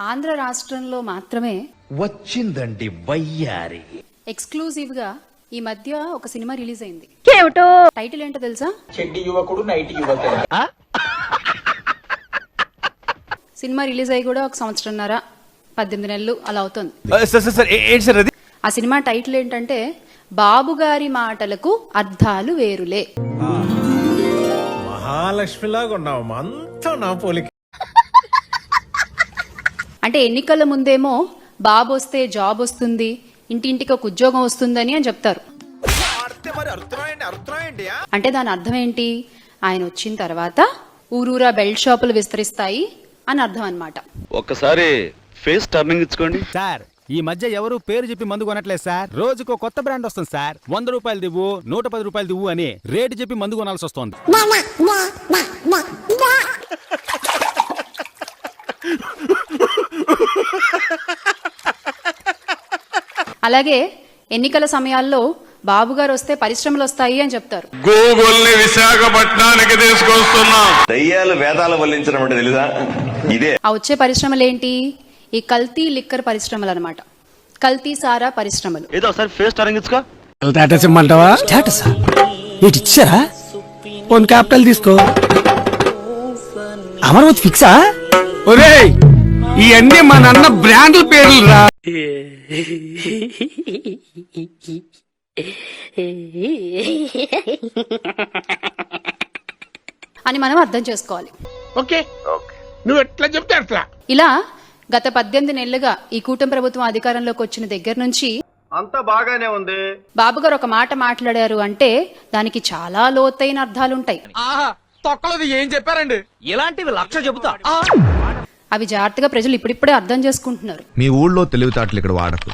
ఆంధ్ర రాష్ట్రంలో మాత్రమే వచ్చిందండి వయ్యారి. ఎక్స్క్లూజివ్గా ఈ మధ్య ఒక సినిమా రిలీజ్ అయింది. ఏమిటో టైటిల్ ఏంటో తెలుసా? చెడ్డి యువకుడు నైటి సినిమా రిలీజ్ అయ్యి కూడా ఒక సంవత్సరంన్నర పద్దెనిమిది నెలలు అలా అవుతుంది. సార్ సార్ సార్ ఏ- ఏంటి సార్ అది? ఆ సినిమా టైటిల్ ఏంటంటే బాబు గారి మాటలకు అర్థాలు వేరులే. మహాలక్ష్మిలాగా ఉన్నావు. అంతా నా పోలిక. అంటే ఎన్నికల ముందేమో బాబు వస్తే జాబ్ వస్తుంది ఇంటింటికి ఒక ఉద్యోగం వస్తుందని అని చెప్తారు. అంటే దాని అర్థం ఏంటి? ఆయన వచ్చిన తర్వాత ఊరూరా బెల్ట్ షాపులు విస్తరిస్తాయి అని అర్థం అన్నమాట. ఒక్కసారి ఫేస్ టర్నింగ్ ఇచ్చుకోండి. సార్ ఈ మధ్య ఎవరు పేరు చెప్పి మందు కొనట్లేదు సార్. రోజుకో కొత్త బ్రాండ్ వస్తుంది సార్. వంద రూపాయలు దివ్వు నూట పది రూపాయలు దివ్వు అని రేటు చెప్పి మందు కొనాల్సి వస్తుంది. అలాగే ఎన్నికల సమయాల్లో బాబు గారు వస్తే పరిశ్రమలు వస్తాయి అని చెప్తారు. గూగుల్ని విశాఖపట్నానికి తీసుకొస్తున్నాం. దయ్యాలు వేదాలు వల్లించడం అంటే తెలుసా ఇదే. ఆ వచ్చే పరిశ్రమలు ఏంటి ఈ కల్తీ లిక్కర్ పరిశ్రమలు అనమాట కల్తీ సారా పరిశ్రమలు. ఏదో ఒకసారి ఫేస్ టర్నింగ్ ఇచ్చుకో. స్టేటస్ ఇమ్మంటావా? స్టేటస్? ఏంటి ఇచ్చారా? ఓన్ క్యాపిటల్ తీసుకో. అమరావతి ఫిక్సా? ఒరేయ్! ఇవన్నీ మా నాన్న బ్రాండ్ల పేర్లు రా. అని మనం అర్థం చేసుకోవాలి. ఓకే. నువ్వు ఎట్లా చెప్తే అట్లా. ఇలా గత పద్దెనిమిది నెలలుగా ఈ కూటమి ప్రభుత్వం అధికారంలోకి వచ్చిన దగ్గర నుంచి అంతా బాగానే ఉంది. బాబు గారు ఒక మాట మాట్లాడారు అంటే దానికి చాలా లోతైన అర్థాలుంటాయి. తొక్కలది ఏం చెప్పారండి? ఇలాంటివి లక్ష చెబుతా. అవి జాగ్రత్తగా ప్రజలు ఇప్పుడిప్పుడే అర్థం చేసుకుంటున్నారు. మీ ఊళ్ళో తెలివితేటలు ఇక్కడ వాడకు.